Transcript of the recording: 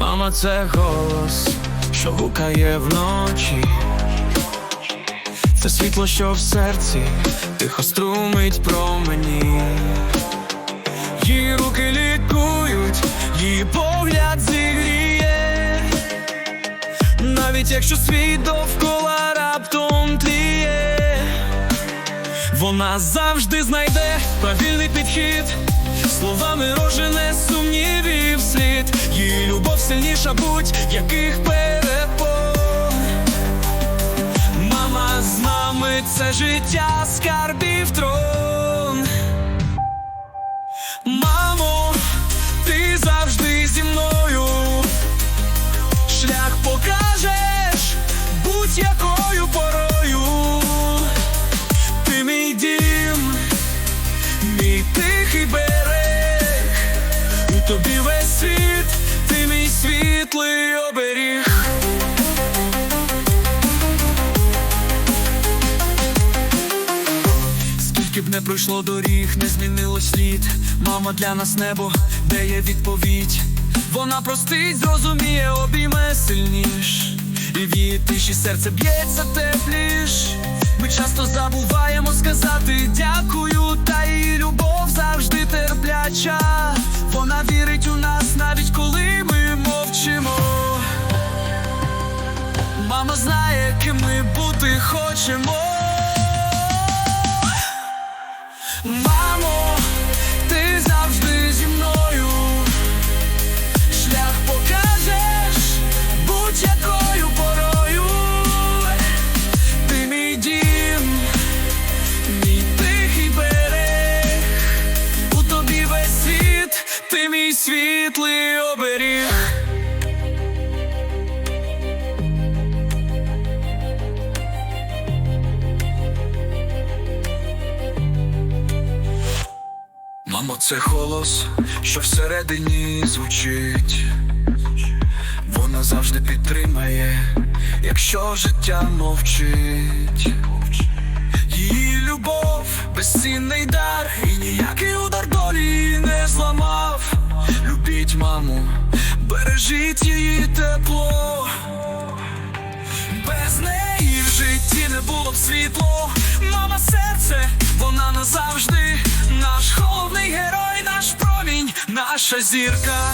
Мама, це голос, що гукає вночі. Це світло, що в серці, тихо струмить промені. Її руки лікують, її погляд зігріє. Навіть якщо світ довкола раптом тліє, вона завжди знайде правильний підхід, словами рожене сумнівів слід, її любов сильніша будь-яких перепон. Мама з нами це життя скарбів трон. Мамо, тобі весь світ, ти мій світлий оберіг. Скільки б не пройшло доріг, не змінило слід. Мама для нас небо, де є відповідь. Вона простить, зрозуміє, обійме сильніш. І в її тиші серце б'ється тепліш. Ми часто забуваємо сказати дякую, хочемо. Мамо, ти завжди зі мною. Шлях покажеш будь-якою порою. Ти мій дім, мій тихий берег. У тобі весь світ, ти мій світлий оберіг. Мамо, це голос, що всередині звучить. Вона завжди підтримає, якщо життя мовчить. Її любов, безцінний дар, і ніякий удар долі не зламав. Любіть маму, бережіть її тепло. Без неї в житті не було б світло. Мама серце, вона назавжди. Наша зірка.